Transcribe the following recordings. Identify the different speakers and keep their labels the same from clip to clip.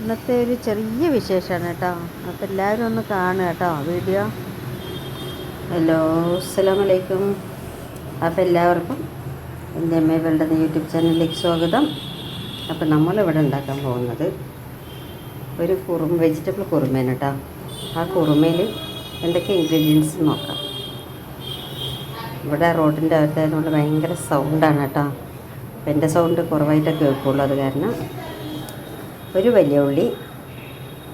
Speaker 1: ഇന്നത്തെ ഒരു ചെറിയ വിശേഷമാണ് കേട്ടോ. അപ്പോൾ എല്ലാവരും ഒന്ന് കാണുക കേട്ടോ വീഡിയോ. ഹലോ അസ്സലാമലൈക്കും. അപ്പോൾ എല്ലാവർക്കും എന്റെ അമ്മ യൂട്യൂബ് ചാനലിലേക്ക് സ്വാഗതം. അപ്പോൾ നമ്മളിവിടെ ഉണ്ടാക്കാൻ പോകുന്നത് ഒരു കുറുമ വെജിറ്റബിൾ കുറുമയാണ് കേട്ടോ. ആ കുറുമയിൽ എന്തൊക്കെ ഇൻഗ്രീഡിയൻസ് നോക്കാം. ഇവിടെ റോഡിന്റെ അകത്തായതുകൊണ്ട് ഭയങ്കര സൗണ്ടാണ് കേട്ടോ. അപ്പം എന്റെ സൗണ്ട് കുറവായിട്ടേ കേൾക്കുള്ളൂ അത് കാരണം ഒരു വലിയ ഉള്ളി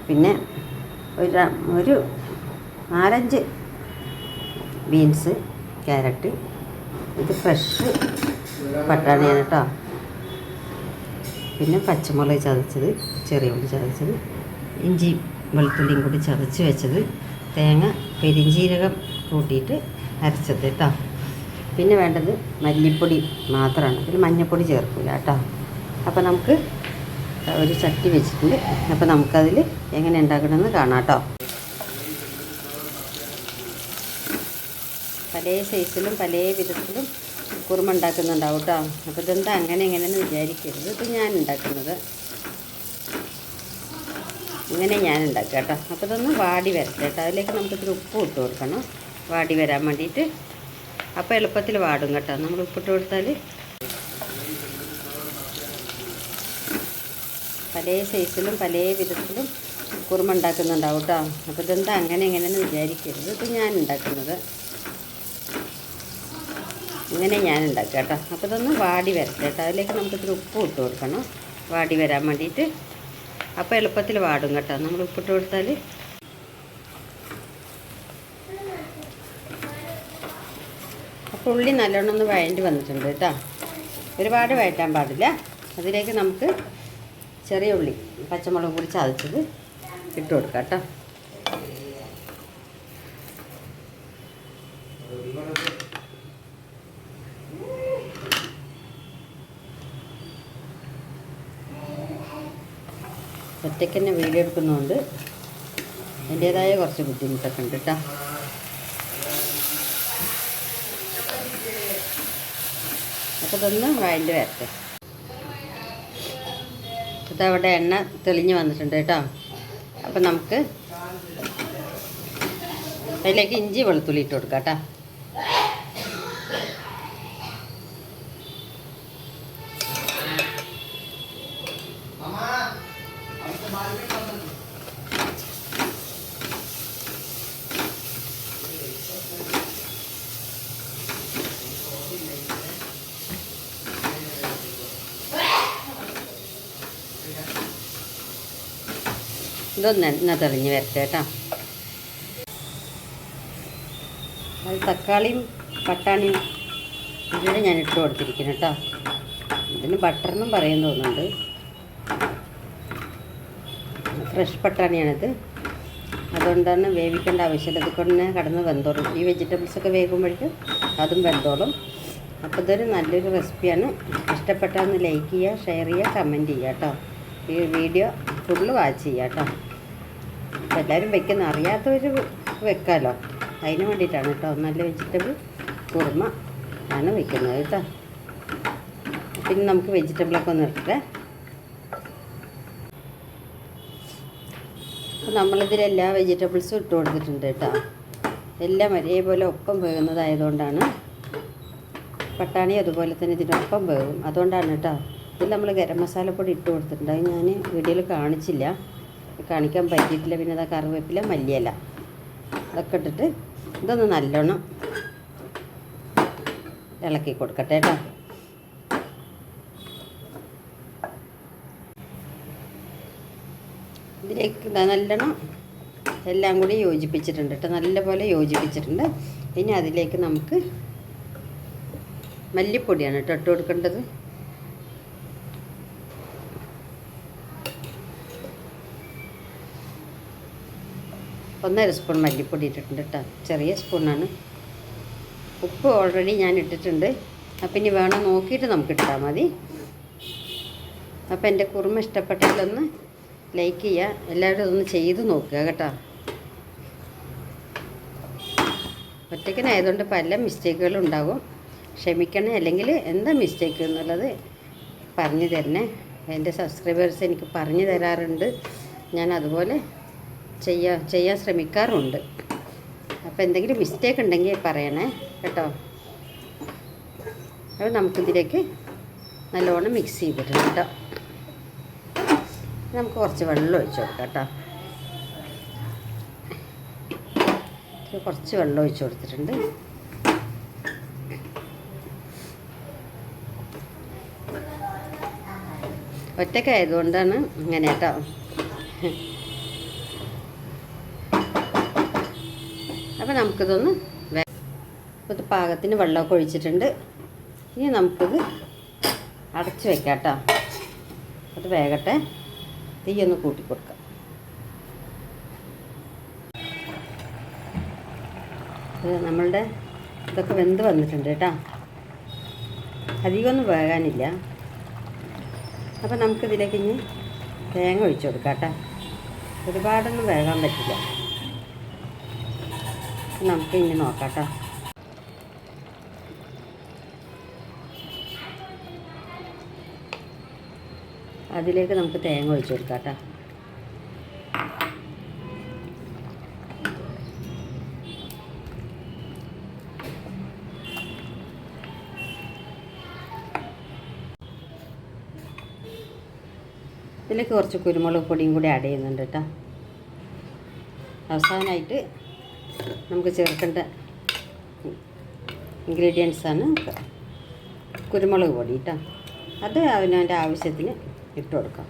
Speaker 1: പിന്നെ ഒരു ഒരു നാലഞ്ച് ബീൻസ് ക്യാരറ്റ് ഇത് ഫ്രഷ് പട്ടാണിയാണ് കേട്ടോ പിന്നെ പച്ചമുളക് ചതച്ചത് ചെറിയ ഉള്ളി ചതച്ചത് ഇഞ്ചി വെളുത്തുള്ളിയും കൂടി ചതച്ച് വെച്ചത് തേങ്ങ പെരിഞ്ജീരകം കൂട്ടിയിട്ട് അരച്ചത് കേട്ടോ പിന്നെ വേണ്ടത് മല്ലിപ്പൊടി മാത്രമാണ് പിന്നെ മഞ്ഞൾപ്പൊടി ചേർക്കില്ല കേട്ടോ അപ്പോൾ നമുക്ക് ഒരു ചട്ടി വെച്ചിട്ടുണ്ട്. അപ്പോൾ നമുക്കതിൽ എങ്ങനെ ഉണ്ടാക്കണമെന്ന് കാണാം കേട്ടോ പല സൈസിലും പല വിധത്തിലും കുറുമ ഉണ്ടാക്കുന്നുണ്ടാവും കേട്ടോ അപ്പോൾ ഇതെന്താ അങ്ങനെ എങ്ങനെയെന്ന് വിചാരിക്കരുത്. ഇത് ഞാൻ ഉണ്ടാക്കുന്നത്. ഇങ്ങനെ ഞാൻ ഉണ്ടാക്കുക കേട്ടോ അപ്പോൾ ഇതൊന്ന് വാടി വരട്ടെ കേട്ടോ അതിലേക്ക് നമുക്കിത്തിരി ഉപ്പ് ഇട്ട് കൊടുക്കണം. വാടി വരാൻ വേണ്ടിയിട്ട്. അപ്പോൾ എളുപ്പത്തിൽ വാടും കേട്ടോ. നമ്മൾ ഉപ്പിട്ട് കൊടുത്താൽ പല സൈസിലും പല വിധത്തിലും കുറുമ ഉണ്ടാക്കുന്നുണ്ടാവും കേട്ടോ അപ്പോൾ ഇതെന്താ അങ്ങനെ എങ്ങനെയെന്ന് വിചാരിക്കരുത്. ഇത് ഞാൻ ഉണ്ടാക്കുന്നത്. ഇങ്ങനെ ഞാൻ ഉണ്ടാക്കുക കേട്ടോ അപ്പോൾ ഇതൊന്ന് വാടി വരട്ടെ കേട്ടോ അതിലേക്ക് നമുക്കിത്തിരി ഉപ്പ് ഇട്ട് കൊടുക്കണം. വാടി വരാൻ വേണ്ടിയിട്ട് അപ്പോൾ എളുപ്പത്തിൽ വാടും കേട്ടോ. നമ്മൾ ഉപ്പിട്ട് കൊടുത്താൽ അപ്പോൾ ഉള്ളി നല്ലോണം ഒന്ന് വഴണ്ടി വന്നിട്ടുണ്ട് കേട്ടോ ഒരുപാട് വഴറ്റാൻ പാടില്ല. അതിലേക്ക് നമുക്ക് ചെറിയ ഉള്ളി പച്ചമുളക് കൂടി ചതച്ചത് ഇട്ട് കൊടുക്കാം കേട്ടോ. ഒറ്റയ്ക്ക് തന്നെ വീഡിയോ എടുക്കുന്നതുകൊണ്ട് എന്റേതായ കുറച്ച് ബുദ്ധിമുട്ടൊക്കെ ഉണ്ട് കേട്ടോ. അപ്പോൾ ഇതൊന്ന് വഴണ്ടി വരട്ടെ. ഇതവിടെ എണ്ണ തെളിഞ്ഞ് വന്നിട്ടുണ്ട് കേട്ടോ. അപ്പം നമുക്ക് അതിലേക്ക് ഇഞ്ചി വെളുത്തുള്ളി ഇട്ട് കൊടുക്കാം കേട്ടോ. ഇതൊന്ന് എണ്ണ തെളിഞ്ഞ് വരട്ടെ കേട്ടോ. അത് തക്കാളിയും പട്ടാണിയും ഇതിന് ഞാൻ ഇട്ട് കൊടുത്തിരിക്കുന്നു കേട്ടോ. ഇതിന് ബട്ടറെന്നും പറയും തോന്നുന്നുണ്ട്. ഫ്രഷ് പട്ടാണിയാണിത്. അതുകൊണ്ടാണ് വേവിക്കേണ്ട ആവശ്യമില്ല. അതുകൊണ്ട് കൊണ്ട് തന്നെ കടന്ന് വെന്തോളും. ഈ വെജിറ്റബിൾസൊക്കെ വേകുമ്പോഴേക്കും അതും വെന്തോളും. അപ്പോൾ ഇതൊരു നല്ലൊരു റെസിപ്പിയാണ് ഇഷ്ടപ്പെട്ടാന്ന് ലൈക്ക് ചെയ്യുക ഷെയർ ചെയ്യുക കമന്റ് ചെയ്യുക കേട്ടോ. ഈ വീഡിയോ ഫുള്ള് വാച്ച് ചെയ്യുക കേട്ടോ. അപ്പോൾ എല്ലാവരും വെക്കുന്ന അറിയാത്തവർ വെക്കാമല്ലോ അതിന് വേണ്ടിയിട്ടാണ് കേട്ടോ. നല്ല വെജിറ്റബിൾ കുറുമ ആണ് വെക്കുന്നത് കേട്ടോ. പിന്നെ നമുക്ക് വെജിറ്റബിളൊക്കെ ഒന്ന് ഇട്ടേ അപ്പോൾ നമ്മളിതിൽ എല്ലാ വെജിറ്റബിൾസും ഇട്ട് കൊടുത്തിട്ടുണ്ട് കേട്ടോ. എല്ലാം ഒരേപോലെ ഒപ്പം വേകുന്നതായതുകൊണ്ടാണ് പട്ടാണി അതുപോലെ തന്നെ ഇതിനൊപ്പം വേകും അതുകൊണ്ടാണ് കേട്ടോ ഇതിൽ നമ്മൾ ഗരം മസാലപ്പൊടി ഇട്ട് കൊടുത്തിട്ടുണ്ട്. ഞാൻ വീഡിയോയിൽ കാണിച്ചില്ല. കാണിക്കാൻ പറ്റിയിട്ടില്ല. പിന്നെ അതാ കറിവേപ്പില മല്ലിയല. അതൊക്കെ ഇട്ടിട്ട് ഇതൊന്ന് നല്ലോണം ഇളക്കി കൊടുക്കട്ടെ കേട്ടോ. ഇതിലേക്ക് ഇതാ നല്ലോണം എല്ലാം കൂടി യോജിപ്പിച്ചിട്ടുണ്ട് കേട്ടോ. നല്ലപോലെ യോജിപ്പിച്ചിട്ടുണ്ട്. ഇനി അതിലേക്ക് നമുക്ക് മല്ലിപ്പൊടിയാണ് കേട്ടോ ഇട്ട് കൊടുക്കേണ്ടത്. ഒന്നര സ്പൂൺ മല്ലിപ്പൊടി ഇട്ടിട്ടുണ്ട് കേട്ടോ. ചെറിയ സ്പൂണാണ്. ഉപ്പ് ഓൾറെഡി ഞാൻ ഇട്ടിട്ടുണ്ട്. അപ്പം ഇനി വേണം നോക്കിയിട്ട് നമുക്ക് ഇട്ടാൽ മതി. അപ്പോൾ എന്റെ കുറുമ ഇഷ്ടപ്പെട്ടതിലൊന്ന് ലൈക്ക് ചെയ്യുക എല്ലാവരും ഒന്ന് ചെയ്ത് നോക്കുക കേട്ടോ. ഒറ്റയ്ക്കനായതുകൊണ്ട് പല മിസ്റ്റേക്കുകളും ഉണ്ടാകും ക്ഷമിക്കണേ അല്ലെങ്കിൽ എന്താ മിസ്റ്റേക്ക് എന്നുള്ളത് പറഞ്ഞു തരണേ. എന്റെ സബ്സ്ക്രൈബേഴ്സ് എനിക്ക് പറഞ്ഞു തരാറുണ്ട്. ഞാൻ അതുപോലെ ചെയ്യാൻ ചെയ്യാൻ ശ്രമിക്കാറുണ്ട്. അപ്പോൾ എന്തെങ്കിലും മിസ്റ്റേക്ക് ഉണ്ടെങ്കിൽ പറയണേ കേട്ടോ. അപ്പോൾ നമുക്കിതിലേക്ക് നല്ലോണം മിക്സ് ചെയ്തിട്ടുണ്ട് കേട്ടോ. നമുക്ക് കുറച്ച് വെള്ളം ഒഴിച്ച് കൊടുക്കാം കേട്ടോ. കുറച്ച് വെള്ളം ഒഴിച്ച് കൊടുത്തിട്ടുണ്ട്. ഒറ്റക്കായതുകൊണ്ടാണ് ഇങ്ങനെ കേട്ടോ. നമുക്കിതൊന്ന് ഇത് പാകത്തിന് വെള്ളമൊക്കെ ഒഴിച്ചിട്ടുണ്ട്. ഇനി നമുക്കിത് അടച്ച് വെക്കാം കേട്ടോ അത് വേഗട്ടെ തീയൊന്ന് കൂട്ടി കൊടുക്കാം. നമ്മളുടെ ഇതൊക്കെ വെന്ത് വന്നിട്ടുണ്ട് കേട്ടോ. അധികമൊന്നും വേകാനില്ല. അപ്പോൾ നമുക്കിതിലേക്ക് ഇനി തേങ്ങ ഒഴിച്ചു കൊടുക്കാം കേട്ടോ. ഒരുപാടൊന്നും വേകാൻ പറ്റില്ല. നമുക്ക് ഇനി നോക്കാം കേട്ടോ അതിലേക്ക് നമുക്ക് തേങ്ങ ഒഴിച്ചു കൊടുക്കാം കേട്ടോ ഇതിലേക്ക് കുറച്ച് കുരുമുളക് പൊടിയും കൂടി ആഡ് ചെയ്യുന്നുണ്ട് കേട്ടോ. അവസാനമായിട്ട് നമുക്ക് ചേർക്കേണ്ട ഇൻഗ്രീഡിയൻസാണ് കുരുമുളക് പൊടി കേട്ടോ അത് അവനവന്റെ ആവശ്യത്തിന് ഇട്ട് കൊടുക്കാം.